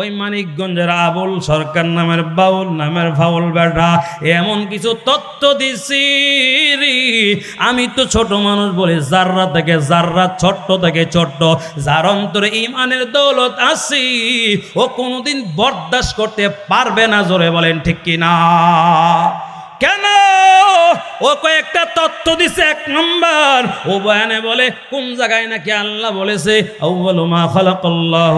ওই মানিকগঞ্জের আবুল সরকার নামের বাউল, নামের ফাউল বেটা, এমন কিছু তত্ত্ব দিছি আমি তো ছোট মানুষ বলি জাররা থেকে জাররা ছোট্ট থেকে ছোট্ট, যার অন্তরে ইমানের দৌলত আছি, ও কোনোদিন বরদাস্ত করতে পারবে না, জোরে বলেন ঠিক কিনা? কেন ও কয়েকটা তত্ত্ব দিছে এক নম্বর। ও বয়ানে বলে, কোন জায়গায় নাকি আল্লাহ বলেছে, আউয়ালু মা খালাকাল্লাহ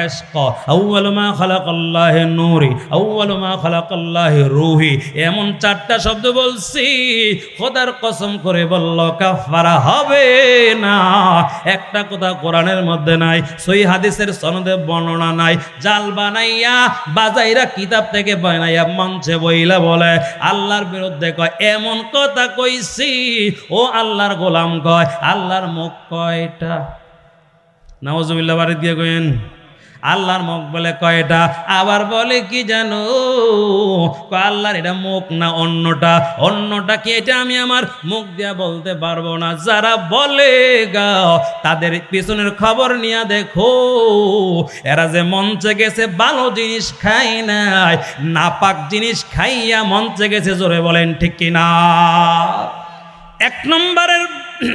আশক, আউয়ালু মা খালাকাল্লাহ নূরি, আউয়ালু মা খালাকাল্লাহ রুহি। এমন চারটা শব্দ বলছি, খোদার কসম করে বলল কাফারা হবে না। একটা কথা কোরআনের মধ্যে নাই সই হাদিসের সনদে বর্ণনা নাই। জাল বানাইয়া, বাজাইরা কিতাব থেকে বানাইয়া মঞ্চে বইলা বলে, আল্লাহর বিরুদ্ধে কয়, এমন কথা কইছি। ও আল্লাহর গোলাম কয় আল্লাহর মুখ কয়টা? নওয়াজুবিল্লাহ বাড়ি দিয়ে কইন আল্লাহর মুখ বলে কয়টা? আবার বলে কি জানো? আল্লাহর এটা মুখ না অন্যটা? অন্যটা কি এটা আমি আমার মুখ দিয়া বলতে পারব না। যারা বলে গাও তাদের পিছনের খবর নিয়ে দেখো। এরা যে মঞ্চে গেছে, ভালো জিনিস খাই নাই। নাপাক জিনিস খাইয়া মঞ্চে গেছে, জোরে বলেন ঠিক কিনা এক নম্বরের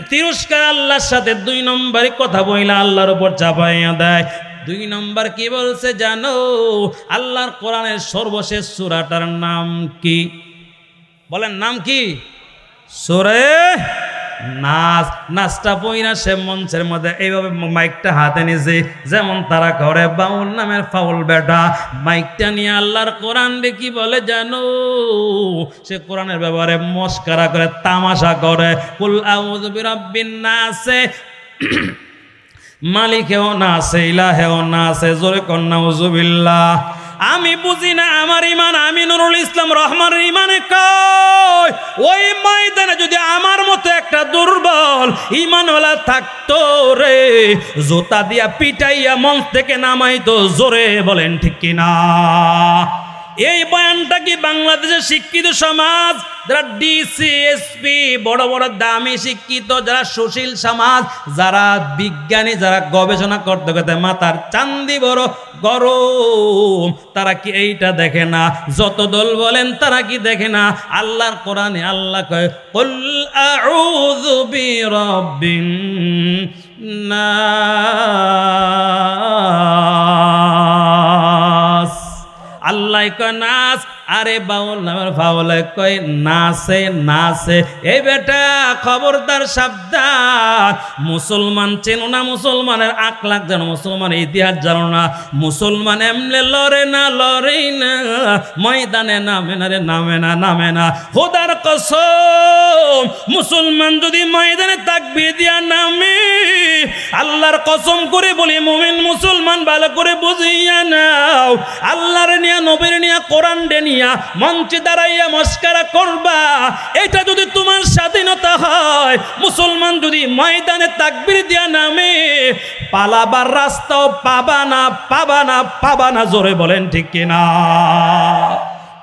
তিরস্কার আল্লাহর সাথে, দুই নম্বরে কথা বইলা আল্লাহর উপর চাপাইয়া দেয়। দুই নম্বর কি বলছে জানো? আল্লাহর কোরআনের সর্বশেষ সুরাটার নাম কি? বলেন, নাম কি? সুরে নাচ নাচটা পইরা সে মঞ্চের মধ্যে এইভাবে মাইকটা হাতে নিছে যেমন তারা করে বাউল নামের ফাউল বেটা। মাইকটা নিয়ে আল্লাহর কোরআন কি বলে জানো? সে কোরআনের ব্যাপারে মস্কারা করে, তামাশা করে। কুল আউযু বিরাব্বিন মালিকেও না আছে, ইলাহেও না আছে, জোরে কন্যা, উজুবিল্লাহ। আমি বুঝি না আমার ইমান আমি নুরুল ইসলাম রহমানের ইমানে কয় ওই ময়দানে যদি আমার মতো একটা দুর্বল ইমানওয়ালা থাকতো রে, জোতা দিয়া পিটাইয়া মঞ্চ থেকে নামাইতো, জোরে বলেন ঠিক কিনা? এই বয়ানটা কি বাংলাদেশের শিক্ষিত সমাজ, যারা ডিসিএসপি বড় বড় দামি শিক্ষিত, যারা সুশীল সমাজ, যারা বিজ্ঞানী, যারা গবেষণা করতে করতে মাথার চান্দি বড় গরম, তারা কি এইটা দেখে না? যত দল বলেন তারা কি দেখে না? আল্লাহর কোরআনে আল্লাহ কয় নাস। আল্লাহ নাচ আরে বাউল নামের ফাউল কয়, নাচে নাচে। এই বেটা খবরদার সাবধান। মুসলমান চেনো না, মুসলমানের আখলাখ জানো মুসলমান ইতিহাস জানো না। মুসলমান এমলে লড়ে না, লড়েই না। ময়দানে নামে না রে, নামে না নামে না। খোদার কসম, মুসলমান যদি ময়দানে তাকবি দিয়া নামে, আল্লাহর কসম করে বলি, মুমিন মুসলমান ভালো করে বুঝিয়া নাও। আল্লাহর নিয়া, নবীর নিয়া, কোরআন ডে নিয়া মঞ্চে দাঁড়াইয়া মস্কারা করবা, এটা যদি তোমার স্বাধীনতা হয়, মুসলমান যদি ময়দানে তাকবির দিয়া নামে, পালাবার রাস্তাও পাবা না পাবা না পাবা না, জোরে বলেন ঠিক কিনা?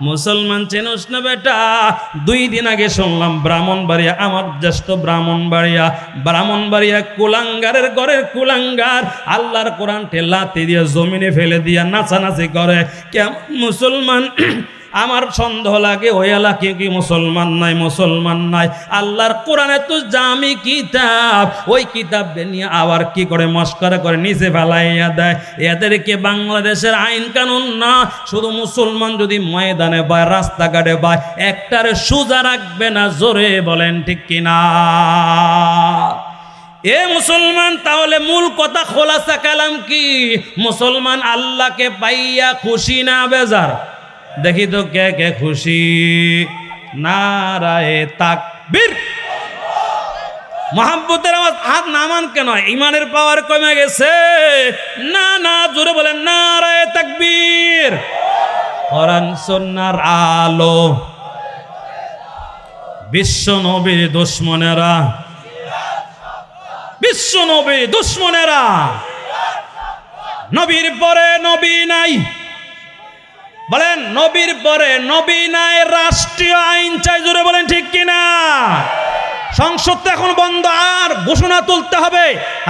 মুসলমান চেনস না বেটা? দুই দিন আগে শুনলাম ব্রাহ্মণবাড়িয়া, আমার জ্যেষ্ঠ ব্রাহ্মণবাড়িয়া ব্রাহ্মণবাড়িয়া কুলাঙ্গারের ঘরের কুলাঙ্গার, আল্লাহর কোরআন ঠেলাতে দিয়ে, জমিনে ফেলে দিয়া, নাচানাচি করে। কেমন মুসলমান? আমার সন্দেহ লাগে ওই এলাকে কি মুসলমান নাই মুসলমান নাই। আল্লাহর কোরআনে তো জামি কিতাব, ওই কিতাব নিয়ে আবার কি করে মস্করা করে নিচে ফেলাইয়া দেয়। এদেরকে বাংলাদেশের আইন কানুন না, শুধু মুসলমান যদি ময়দানে বা রাস্তাঘাটে বা একটারে সোজা রাখবে না, জোরে বলেন ঠিক কিনা? এ মুসলমান, তাহলে মূল কথা খোলাসা কালাম কি? মুসলমান আল্লাহকে পাইয়া খুশি না, বেজার। দেখি তো কে কে খুশি। নারায়ে তাকবীর। মহাব্বতের আওয়াজ হাত নামান কেন ইমানের পাওয়ার কমে গেছে। না না, জোরে বলেন, নারায়ে তাকবীর। কোরআন সুন্নাহর আলো। বিশ্ব নবীর দুশ্মনেরা। বিশ্ব নবী দুশ্মনেরা। নবীর পরে নবী নাই। বলেন, নবীর পরে নবী নাই, রাষ্ট্রীয় আইন চাই, জোরে বলেন ঠিক কিনা? সংসদ তো এখন বন্ধ, আর ঘোষণা তুলতে হবে,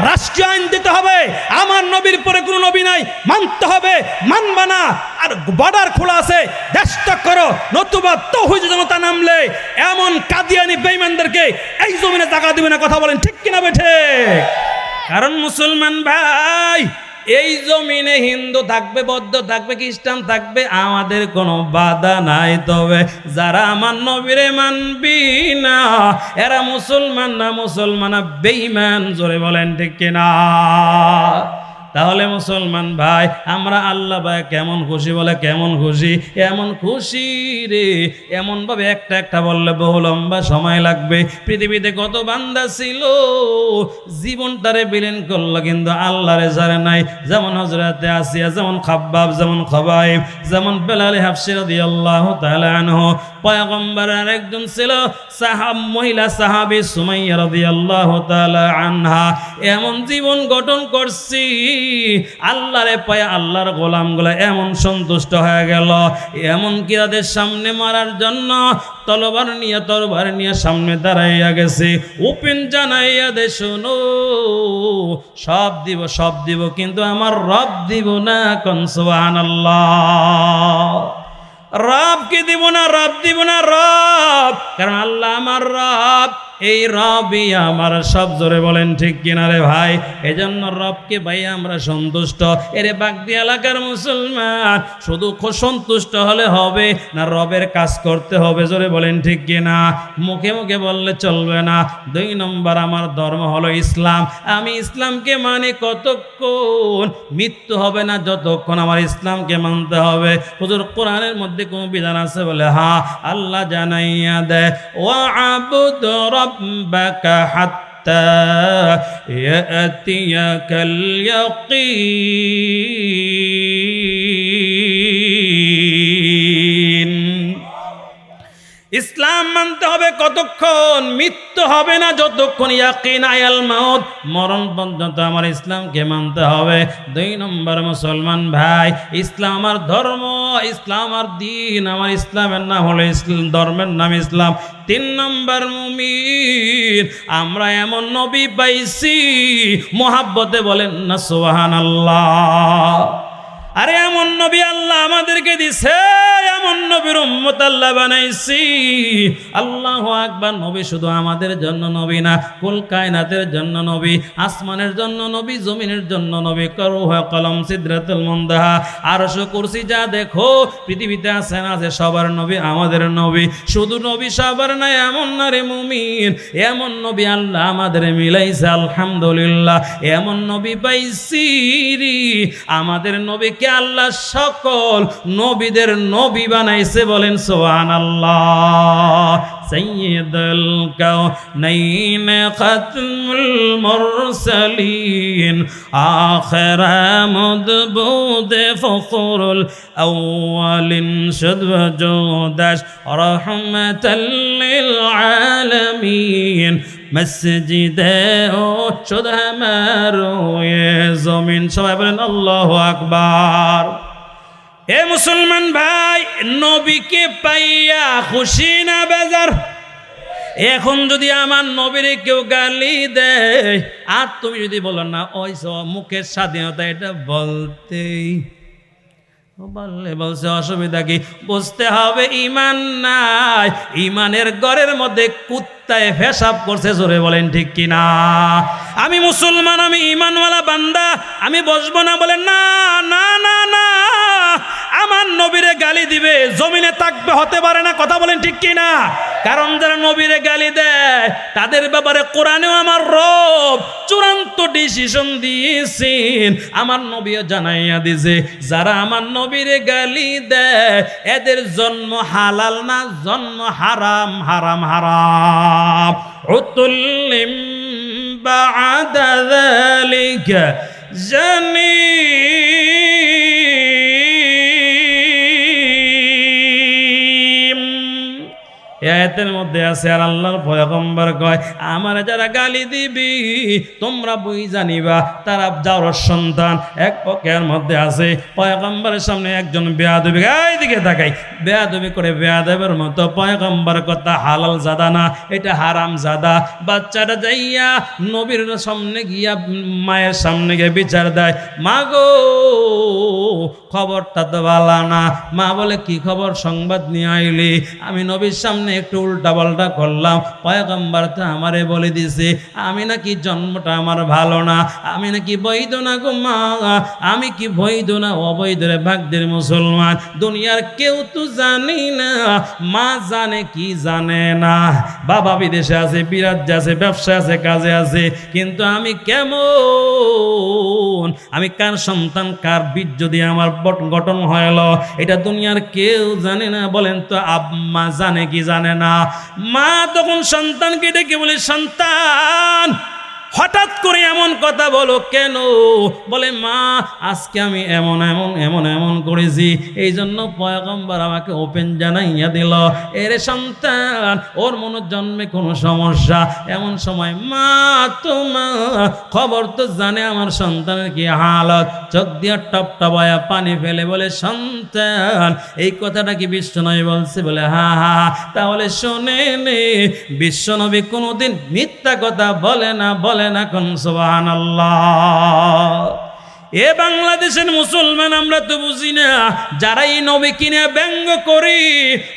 রাষ্ট্রীয় আইন দিতে হবে, আমার নবীর পরে কোনো নবী নাই, মানতে হবে, মানবা না, আর বর্ডার খোলা আছে, দেশ ত্যাগ করো, নতুবা তৌহিদ জনতা নামলে, এমন কাদিয়ানি বেইমানদেরকে এই জমিনে টাকা দিবে না, কথা বলেন ঠিক কিনা বেঠে কারণ মুসলমান ভাই এই জমিনে হিন্দু থাকবে, বৌদ্ধ থাকবে, খ্রিস্টান থাকবে, আমাদের কোনো বাধা নাই। তবে যারা আমার নবীরে মানবি না, এরা মুসলমান না মুসলমান বেইমান জোরে বলেন ঠিক কিনা? তাহলে মুসলমান ভাই, আমরা আল্লাহ ভাই কেমন খুশি বলে কেমন খুশি? এমন খুশি রে। এমনভাবে একটা একটা বললে বহু লম্বা সময় লাগবে। পৃথিবীতে কত বান্দা ছিল, জীবনটারে বিলীন করল কিন্তু আল্লাহরে জারে নাই। যেমন হজরতে আসিয়া, যেমন খাব্বাব, যেমন খবাইব, যেমন বেলালে হাফসির দিয়ে আল্লাহ তাহলে আনহো। পয়গম্বর একজন ছিল, সাহাব, মহিলা সাহাবি সুমাইয়া রাদিয়াল্লাহু তাআলা আনহা। এমন জীবন গঠন করছি আল্লাহরে পায় আল্লাহর গোলামগুলো এমন সন্তুষ্ট হয়ে গেল। এমন কি তাদের সামনে মারার জন্য তলবার নিয়ে তরবার নিয়ে সামনে দাঁড়াইয়া গেছে। ওপেন জানাইয়া দে, শোনো, সব দিব সব দিব, কিন্তু আমার রব দিব না কনসবান আল্লাহ কি দিব না? রব দিব না, রব। কারণ আল্লাহ আমার রব। এই রবই আমার সব জোরে বলেন ঠিক কিনা রে ভাই? এজন্য রবকে ভাই আমরা সন্তুষ্ট। এরে বাগদি এলাকার মুসলমান, শুধু সন্তুষ্ট হলে হবে না, রবের কাজ করতে হবে, জোরে বলেন ঠিক কিনা? মুখে মুখে বললে চলবে না। দুই নম্বর আমার ধর্ম হলো ইসলাম। আমি ইসলামকে মানে কতক্ষণ? মৃত্যু হবে না, যতক্ষণ আমার ইসলামকে মানতে হবে। হুজুর, কোরআনের মধ্যে কোনো বিধান আছে বলে? হ্যাঁ আল্লাহ জানাইয়া দেয় ও আবুদ রব্বাকা হাত্তা ইয়াতিয়াকাল ইয়াকিন ইসলাম মানতে হবে কতক্ষণ? মৃত্যু হবে না যতক্ষণ ইয়াকিন আয়াল মাউত। মরণ পর্যন্ত আমার ইসলামকে মানতে হবে। দুই নম্বর মুসলমান ভাই, ইসলাম আমার ধর্ম, ইসলাম আর দিন। আমার ইসলামের নাম হলো ইসলাম, ধর্মের নাম ইসলাম। তিন নম্বর মুমিন, আমরা এমন নবী পাইছি। মোহাব্বতে বলেন না সোহান আল্লাহ আরে এমন নবী আল্লাহ আমাদেরকে দিছে, এমন নবীর উম্মত আল্লাহ বানাইছি আল্লাহ আকবার, নবী শুধু আমাদের জন্য নবী না, কুল কায়নাতের জন্য নবী, আসমানের জন্য নবী, জমিনের জন্য নবী, করুহা কলম সিদ্রাতুল মুন্দাহা আরশ কুরসি যা দেখো, পৃথিবীতে আছে না আছে সবার নবী, আমাদের নবী শুধু নবী সবার না, এমন না রে মুমিন, এমন নবী আল্লাহ আমাদের মিলাইছে, আলহামদুলিল্লাহ এমন নবী পাইছি। আমাদের নবীকে আল্লাহ সকল নবীদের নবী বানাইছে বলেন সোহান আল্লাহ সৈয়দুল কাউনাইন খাতমুল মুরসালিন আখির মদবুদ ফখরুল আউয়ালিন শুধু জোদাস রহমাতাল লিল আলামিন মসজিদে, ও শুধু আমার এ জমিন। সবাই বলেন, আল্লাহ আকবার। এ মুসলমান ভাই, নবীকে পাইয়া খুশি না বেজার? এখন যদি আমার নবীরে কেউ গালি দেয়, আর তুমি যদি বলো, না, ওই মুখের স্বাধীনতা, এটা বলতেই বললে বলছে, অসুবিধা কি? বুঝতে হবে ইমান নাই। ইমানের ঘরের মধ্যে কুত্তায় ফেসাব করছে, জোরে বলেন ঠিক কিনা আমি মুসলমান, আমি ইমানওয়ালা বান্দা, আমি বসবো না। বলেন, না না না না। আমার নবীরে গালি দিবে, জমিনে তাকবে হতে পারে না, কথা বলেন ঠিক কি না কারণ যারা নবীরে গালি দেয়, তাদের ব্যাপারে কোরআনেও আমার রব চূড়ান্ত ডিসিশন দিয়েছেন। আমার নবীও জানাইয়া দিছে যারা আমার নবীরে গালি দেয়, এদের জন্ম হালাল না, জন্ম হারাম হারাম হারাম। উতুল্লিম বা'দা যালিকা জানি আয়াতের মধ্যে আছে, আর আল্লাহর পয়গম্বর কয়, আমার যারা গালি দিবি, তোমরা বই জানিবা, তারা যাওয়ার সন্তান। এক পক্ষের মধ্যে আছে, পয়গম্বরের সামনে একজন বেয়াদবি এই দিকে তাকাই, বেয়াদবি করে বেয়াদবের মতো, পয়গম্বর কথা হালাল জাদা না, এটা হারাম জাদা। বাচ্চাটা যাইয়া নবীর সামনে গিয়া, মায়ের সামনে গিয়ে বিচার দেয়, মা গো, খবরটা তো ভালো না। মা বলে, কি খবর? সংবাদ নিয়ে আইলি? আমি নবীর সামনে একটু উল্টা পাল্টা করলাম তো আমারে বলে দিছে আমি নাকি জন্মটা আমার ভালো না, আমি নাকি বৈধ না গো মা, আমি কি বৈধ না অবৈধ রে ভাগদের মুসলমান? দুনিয়ার কেউ তো জানি না, মা জানে কি জানে না। বাবা বিদেশে আছে, বিরাট আছে, ব্যবসা আছে, কাজে আছে, কিন্তু আমি কেমন? আমি কার সন্তান, কার বীর্য যদি আমার গঠন হইল, এটা দুনিয়ার কেউ জানে না, বলেন তো আম্মা জানে কি জানে না? মা তখন সন্তানকে ডেকে বলে সন্তান কথা বলো কেন? বলে, মা, আজকে আমি এমন এমন এমন এমন করেছি। এই জন্য পয়গম্বর আমাকে ওপেন জানাইয়া দিল। এর সন্তান, ওর মনে জন্মে কোনো সমস্যা। এমন সময়, মা, তোমার খবর তো জানে, আমার সন্তানের কি হালত? চোখ দিয়ে টপ টপায়া পানি ফেলে বলে, সন্তান, এই কথাটা কি বিশ্বনবী বলছে? বলে, হা হা। তাহলে শোনে নে, বিশ্বনবী কোনোদিন মিথ্যা কথা বলে না বলে না কোন সোবাহান Allah. এ বাংলাদেশের মুসলমান আমরা তো বুঝি না যারা এই নবী কিনে ব্যঙ্গ করি,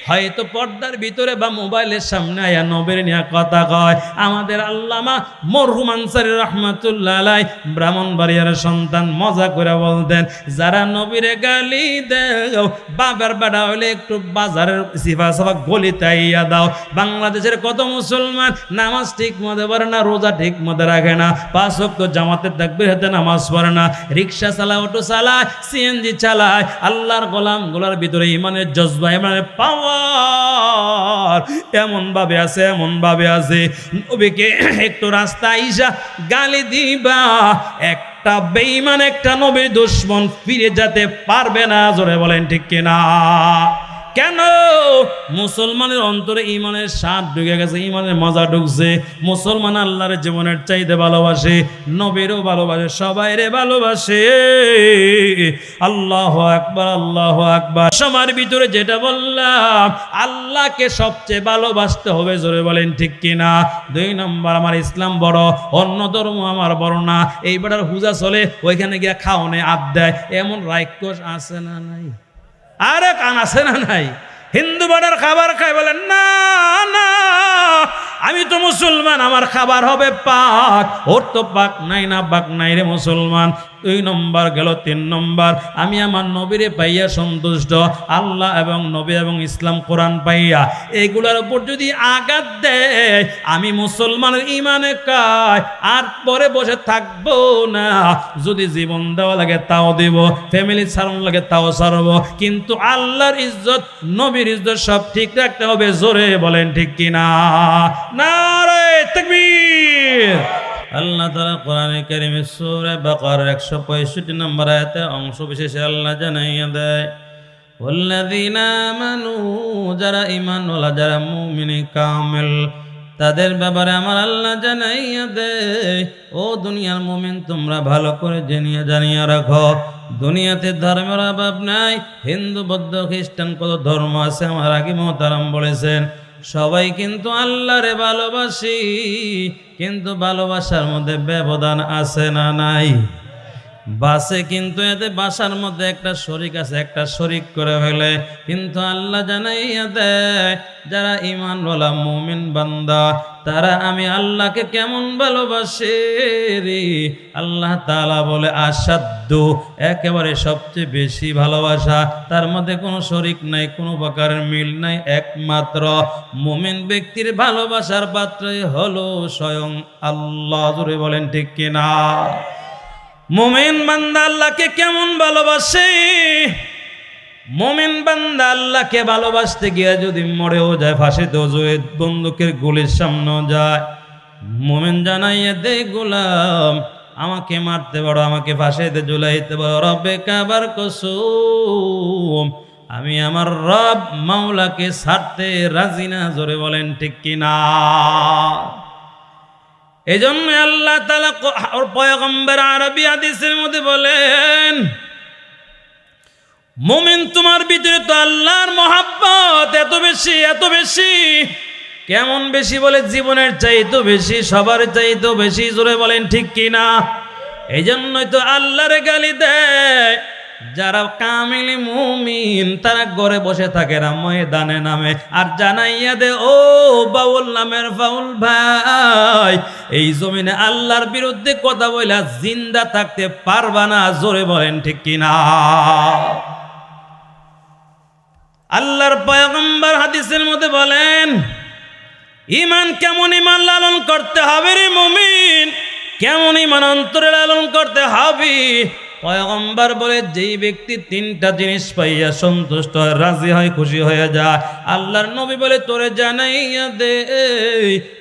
হয়তো পর্দার ভিতরে বা মোবাইলের সামনে আয়া নবীর নিয়ে কথা কয়। আমাদের আল্লামা মরহুম আনসারি রহমাতুল্লাহ আলাই ব্রাহ্মণবাড়িয়ার সন্তান মজা করে বলতেন, যারা নবীরে গালি দেও, বাবার বেড়া হইলে একটু বাজারের সিফা সাফা গলিতে আইয়া দাও। বাংলাদেশের কত মুসলমান নামাজ ঠিক মতো পারে না, রোজা ঠিক মতো রাখে না, পাঁচ জামাতের তাকবীর হাতে নামাজ পড়ে না রিক্সা চালায় অটো চালায় সিএনজি চালায় আল্লাহর গোলাম গোলার ভিতরে ইমানের জজবা, ইমানের পাওয়ার এমন ভাবে আছে এমন ভাবে আছে। নবীকে একটু রাস্তায় ইসা গালি দিবা, একটা বেঈমান, একটা নবী দুশ্মন ফিরে যেতে পারবে না, জোরে বলেন ঠিক কিনা? কেন? মুসলমানের অন্তরে ইমানের স্বাদ ঢুকে গেছে, ইমানের মজা ঢুকছে। মুসলমান আল্লাহর জীবনের চাইতে ভালোবাসে, নবীরও ভালোবাসে সবাই রে ভালোবাসে। আল্লাহ আকবার আল্লাহ আকবার। সবার ভিতরে যেটা বললাম, আল্লাহকে সবচেয়ে ভালোবাসতে হবে, জোরে বলেন ঠিক কিনা? দুই নম্বর, আমার ইসলাম বড়, অন্য ধর্ম আমার বড় না। এই বেটার হুজা চলে, ওইখানে গিয়া খাওয়ানে আপ দেয়। এমন রাক্ষস আছে না নাই? আরে কান আছে না নাই? হিন্দু বাড়ার খাবার খাই বলেন না না, আমি তো মুসলমান, আমার খাবার হবে পাক। ওর তো পাক নাই না, পাক নাই রে মুসলমান। দুই নম্বর গেল তিন নম্বর। আমি আমার নবীরে পাইয়া সন্তুষ্ট, আল্লাহ এবং নবী এবং ইসলাম কোরআন পাইয়া। এইগুলোর উপর যদি আঘাত দেয়, আমি মুসলমানের ইমানে কায়, আর পরে বসে থাকব না। যদি জীবন দেওয়া লাগে তাও দিব ফ্যামিলি ছাড়ানো লাগে তাও ছাড়বো। কিন্তু আল্লাহর ইজ্জত, নবীর ইজ্জত সব ঠিক রাখতে হবে। জোরে বলেন ঠিক কিনা? না রে তাকবীর। আল্লাহ তালা কোরআনে কারিমে সূরা বাকারার একশো পঁয়ষট্টি নম্বর আয়াতে অংশ বিশেষে আল্লাহ জানাইয়া দেয় والذين آمنوا যারা ইমান ওলা যারা মুমিনি কামেল তাদের ব্যাপারে আমার আল্লাহ জানাইয়া দেয় ও দুনিয়ার মুমিন তোমরা ভালো করে জেনিয়ে জানিয়ে রাখো দুনিয়াতে ধর্মের অভাব নাই হিন্দু বৌদ্ধ খ্রিস্টান কত ধর্ম আছে আমার আগে মহতারাম বলেছেন সবাই কিন্তু আল্লাহরে ভালোবাসি কিন্তু ভালোবাসার মধ্যে ব্যবধান আছে না নাই? বাসে কিন্তু এতে বাসার মধ্যে একটা শরিক আছে, একটা শরিক করে ফেলে। কিন্তু আল্লাহ জানাইয়া দেয়, যারা ইমান বলা মুমিন বান্দা, তারা আমি আল্লাহকে কেমন ভালোবাসে রে? আল্লাহ তালা বলে আসাধ্য একেবারে সবচেয়ে বেশি ভালোবাসা। তার মধ্যে কোনো শরিক নাই, কোনো প্রকারের মিল নাই, একমাত্র মুমিন ব্যক্তির ভালোবাসার পাত্রই হলো স্বয়ং আল্লাহ। জুড়ে বলেন ঠিক কিনা? মোমেন বান্দা আল্লাহকে কেমন ভালোবাসে? মোমেন বান্দা আল্লাহকে ভালোবাসতে গিয়ে যদি মরেও যায়, ফাঁসিতেও যায়, বন্দুকের গুলির সামনেও যায়, মোমেন জানাইয়ে দে, গোলাম, আমাকে মারতে পারো, আমাকে ফাঁসিতে ঝুলাইতে পারো, রবে কাবার কসুম, আমি আমার রব মাওলাকে ছাড়তে রাজি না। জোরে বলেন, ঠিক কিনা? এই জন্য আল্লাহ তালা আরবি হাদিসের মধ্যে বলেন, মোমেন তোমার ভিতরে তো আল্লাহর মহাব্বত এত বেশি এত বেশি। কেমন বেশি বলে? জীবনের চাইতো বেশি, সবার চাইতো বেশি। জোরে বলেন ঠিক কিনা? এই জন্যই তো আল্লাহর গালি দেয়। যারা কামিলি মুমিন, তারা ঘরে বসে থাকে না, ময়দানে নামে। আর জানাইয়া দে, ও বাউল নামের বাউল ভাই, এই জমিনে আল্লাহর বিরুদ্ধে কথা বইলা জিন্দা থাকতে পারবা না, জোরে বলেন ঠিক কিনা? আল্লাহর পয়গম্বর হাদিসের মধ্যে বলেন, ইমান কেমন ইমান লালন করতে হবে রে মুমিন? কেমন ইমান অন্তরে লালন করতে হবে? পয়গম্বর বলে, যেই ব্যক্তি তিনটা জিনিস পাইয়া সন্তুষ্ট হয় রাজি হয়, খুশি হয়ে যায়, আল্লাহর নবী বলে, তোরে জানাইয়া দে,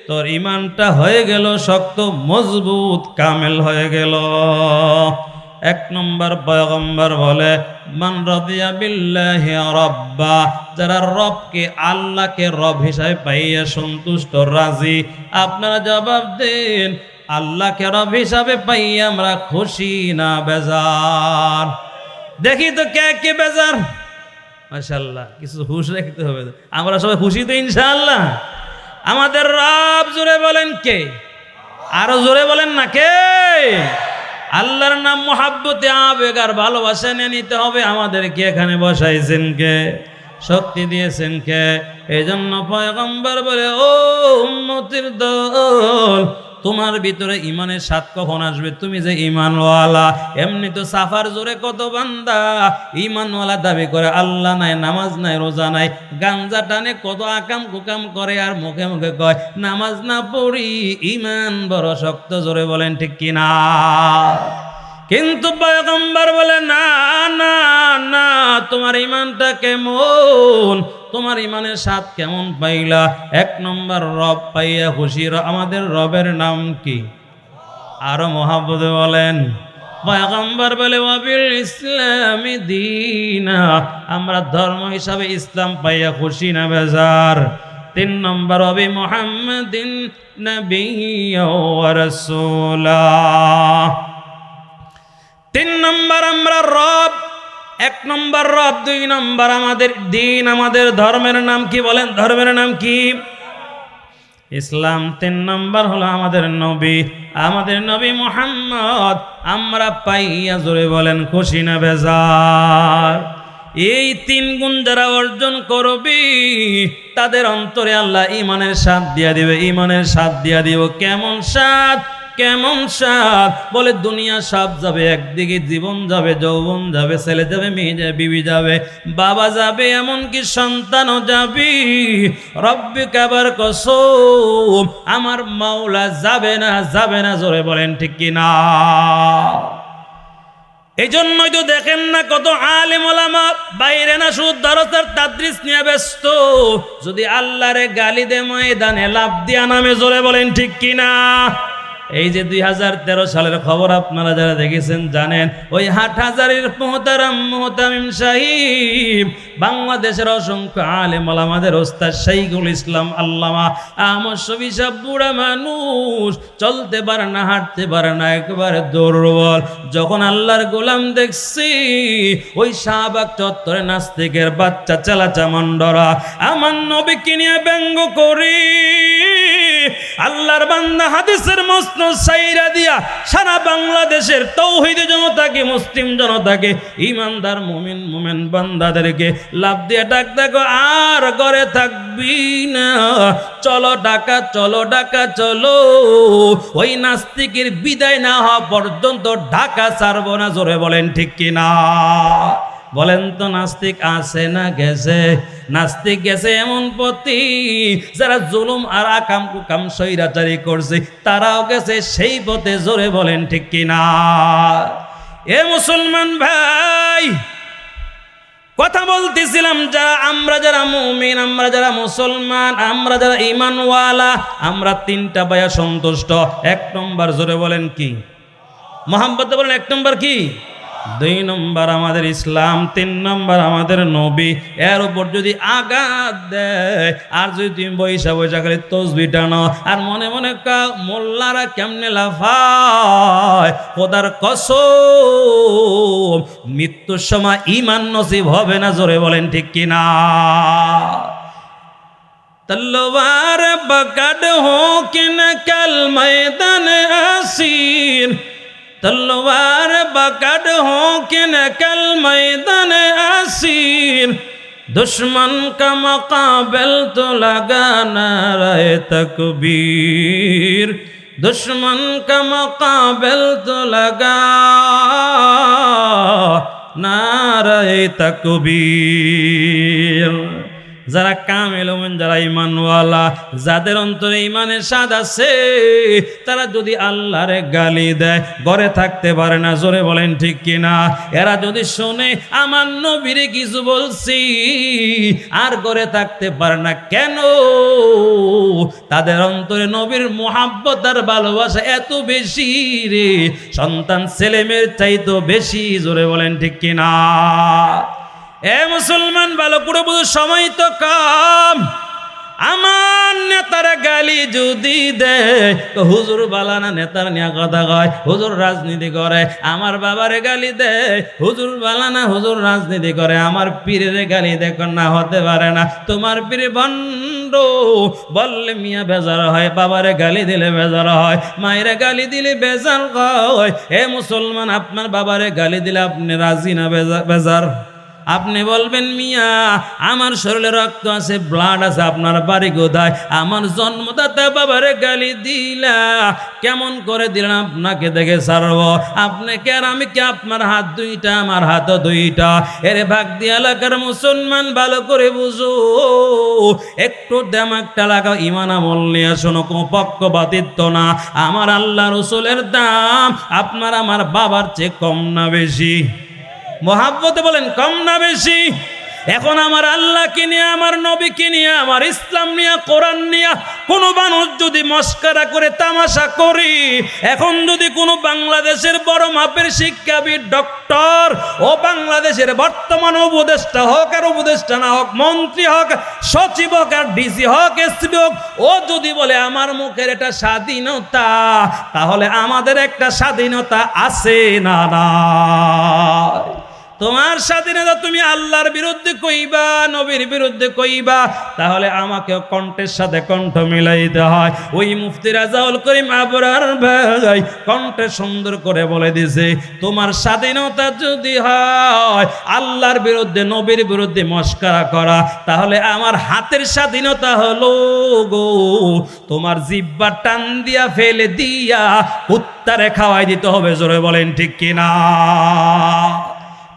তোর ইমানটা হয়ে গেল, শক্ত, মজবুত, কামেল হয়ে গেল। এক নম্বর পয়গম্বর বলে, মান রদিয়া বিল্লাহি রব্বা যারা রবকে আল্লাহকে রব হিসাবে পাইয়া সন্তুষ্ট, রাজি, আপনারা জবাব দেন আল্লাহকে রব হিসাবে পাইয়া আমরা খুশি না বেজার। দেখি তো কে কে বেজার। মাশাল্লাহ কিছু হুশ রাখতে হবে আমরা সবাই খুশি তো ইনশাআল্লাহ। আমাদের রব জোরে বলেন কে? আরও জোরে বলেন না কে? আল্লাহর নাম মোহাব্বতে আবেগ আর ভালোবাসা নিয়ে নিতে হবে। আমাদেরকে এখানে বসাইছেন কে? শক্তি দিয়েছেন কে? এই জন্য পয়গম্বর বলে, ও উম্মতির দল তোমার ভিতরে ইমানের স্বাদ কখন আসবে? তুমি যে ইমানওয়ালা, এমনি তো সাফার জোরে কত বান্দা? ইমানওয়ালা দাবি করে, আল্লাহ নাই, নামাজ নাই, রোজা নাই, গাঞ্জা টানে কত আকাম কুকাম করে আর মুখে মুখে কয়, নামাজ না পড়ি, ইমান বড় শক্ত জোরে বলেন ঠিক কিনা? কিন্তু পয়গম্বর বলে, না না না, তোমার ইমানটা কেমন? তোমার ইমানের স্বাদ কেমন পাইলা? এক নম্বর রব পাইয়া খুশি আমাদের রবের নাম কি? আরও মহাব্বতে বলেন, পয়গম্বর বলে, ওয়াবিল ইসলামী দিনা, আমরা ধর্ম হিসাবে ইসলাম পাইয়া খুশি না বেজার। তিন নম্বর অবি মোহাম্মদিন ওয়া রাসূলা। তিন নম্বর আমরা রব, এক নম্বর রব, দুই নম্বর আমাদের দিন, আমাদের ধর্মের নাম কি বলেন? ধর্মের নাম কি? ইসলাম তিন নম্বর হলো আমাদের নবী আমাদের নবী মোহাম্মদ। আমরা পাইয়া জোরে বলেন, খুশি না বেজার? এই তিন গুণ যারা অর্জন করবি, তাদের অন্তরে আল্লাহ ইমানের স্বাদ দিয়া দিবে। ইমানের স্বাদ দিয়া দিব কেমন স্বাদ? কেমন স্বাদ বলে, দুনিয়া সাপ যাবে, একদিকে জীবন যাবে, যৌবন যাবে, ছেলে যাবে, মেয়ে যাবে, বিবি যাবে, বাবা যাবে, এমনকি সন্তানও যাবি। রব্বি কাবার কসম, আমার মাওলা যাবে না যাবে না, জোরে বলেন, ঠিক কি না? এই জন্যই তো দেখেন না কত আলেম বাইরে না শুধু দরজার তাদ্রিস নিয়ে ব্যস্ত। যদি আল্লাহরে গালি দে ময়দানে লাভ দিয়া নামে, জোরে বলেন, ঠিক কিনা এই যে দুই হাজার তেরো সালের খবর আপনারা যারা দেখেছেন, জানেন, ওই হাট হাজারের মোহতারাম মোহতামিম সাহিব, বাংলাদেশের অসংখ্য আলেম আমাদের ওস্তাদ শাইখুল ইসলাম আল্লামা। আমার সবই সব বুড়া মানুষ, চলতে পারে না, হাঁটতে পারে না, একেবারে দুর্বল। যখন আল্লাহর গোলাম দেখছি, ওই শাহবাগ চত্বরে নাস্তিকের বাচ্চা, চালাচা, মন্ডরা, আমার নবীকে নিয়ে ব্যঙ্গ করি। আল্লাহর বান্দা হাদিসের মস্ত সাইরা দিয়া সারা বাংলাদেশের তৌহিদ জনতাকে, মুসলিম জনতাকে ইমানদার মুমিন মুমিন বান্দাদেরকে লাভ দিয়ে ডাক দেখো আর ঘরে থাকবি না। চলো ডাকা চলো ডাকা চলো। ওই নাস্তিকের বিদায় না হওয়া পর্যন্ত ঢাকা ছাড়বো না, জোরে বলেন ঠিক কিনা? বলেন তো নাস্তিক আছে না গেছে? নাস্তিক গেছে এমন পতি যারা জুলুম আর আকাম কুকাম সৈরাচারি করছে, তারাও গেছে সেই পথে জোরে বলেন ঠিক কিনা? এ মুসলমান ভাই, কথা বলতেছিলাম যারা আমরা যারা মুমিন, আমরা যারা মুসলমান, আমরা যারা ইমানওয়ালা আমরা তিনটা বায়া সন্তুষ্ট। এক নম্বর জোরে বলেন কি? মোহাম্মদ বলেন এক নম্বর কি? দুই নম্বর আমাদের ইসলাম, তিন নম্বর আমাদের নবী। এর উপর যদি আঘাত দেয়, আর যদি তুমি বৈশা বৈশা করে তসবি টানো আর মনে মনে কা মোল্লারা কেমনে লাফায়? কোদার কস মৃত্যুর সময় ইমান নসিব হবে না, জোরে বলেন ঠিক কিনা? তলোয়ার বকড হোক কিন কাল ময়দান আসি। তলোয়ার বাকাড হো কে নকল ময়দান আসির দুশ্মন কা মকাবেল তো লাগানা রায় তকবীর। দুশ্মন কা মকাবেল তো লাগা নারায় তকবীর। যারা কামেল হবেন যারা ইমানওয়ালা যাদের অন্তরে ইমানের স্বাদ আছে, তারা যদি আল্লাহরে গালি দেয়, ঘরে থাকতে পারে না, জোরে বলেন ঠিক কিনা? এরা যদি শোনে, আমার নবীরে কিছু বলছি, আর ঘরে থাকতে পারে না, কেন? তাদের অন্তরে নবীর মোহাব্বত আর ভালোবাসা এত বেশি রে, সন্তান ছেলে মেয়ের চাইতো বেশি, জোরে বলেন ঠিক কিনা? এ মুসলমান ভালো করে বুঝো, সময় তো কম। আমার নেতারা গালি যদি দেয় হুজুর বালানা নেতার নিয়ে কথা কয়, হুজুর রাজনীতি করে, আমার বাবারে গালি দেয়, হুজুর বালানা হুজুর রাজনীতি করে, আমার পীরের গালি দেখো না, হতে পারে না। তোমার পীর ভণ্ড, বললে মিয়া বেজার হয়, বাবারে গালি দিলে বেজার হয়, মায়ের গালি দিলে বেজার হয়। এ মুসলমান, আপনার বাবারে গালি দিলে আপনি রাজি না, বেজা- বেজার? আপনি বলবেন, মিয়া, আমার শরীরে রক্ত আছে ব্লাড আছে, আপনার বাড়ি কোথায়? আমার জন্মদাতা বাবারে গালি দিলা। কেমন করে দিলেন আপনাকে দেখে সারব আপনি কে আর আমি কে? আপনার হাত দুইটা, আমার হাত দুইটা। এর ভাগ দিয়ে এলাকার মুসলমান, ভালো করে বুঝো। একটু দেমাকটা লাগাও ইমান আমল নিয়ে শোনো, কোনো পক্ষপাতিত্ব না। আমার আল্লাহ রসুলের দাম, আপনার আমার বাবার চেয়ে কম না বেশি। মহাব্বতে বলেন, কম না বেশি। এখন আমার আল্লাহকে নিয়ে, আমার নবীকে নিয়ে, আমার ইসলাম নিয়ে, কোরআন নিয়ে কোনো মানুষ যদি মস্কারা করে, তামাশা করি, এখন যদি কোনো বাংলাদেশের বড় মাপের শিক্ষাবিদ, ডক্টর ও বাংলাদেশের বর্তমান উপদেষ্টা হোক আর উপদেষ্টা না হোক, মন্ত্রী হোক, সচিব হোক আর ডিসি হোক, এসপি হোক, ও যদি বলে আমার মুখের এটা স্বাধীনতা, তাহলে আমাদের একটা স্বাধীনতা আছে না না তোমার স্বাধীনতা তুমি আল্লাহর বিরুদ্ধে কইবা, নবীর বিরুদ্ধে কইবা, তাহলে আমাকে কণ্ঠের সাথে কণ্ঠ মিলাইতে হয়। ওই মুফতি রাজাউল করিম আবরার ভাই কণ্ঠে সুন্দর করে বলে দিছে তোমার স্বাধীনতা যদি হয়, আল্লাহর বিরুদ্ধে, নবীর বিরুদ্ধে মস্কারা করা, তাহলে আমার হাতের স্বাধীনতা হলো গো। তোমার জিব্বা টান দিয়া ফেলে দিয়া উত্তারে খাওয়াই দিতে হবে, জোরে বলেন ঠিক কিনা?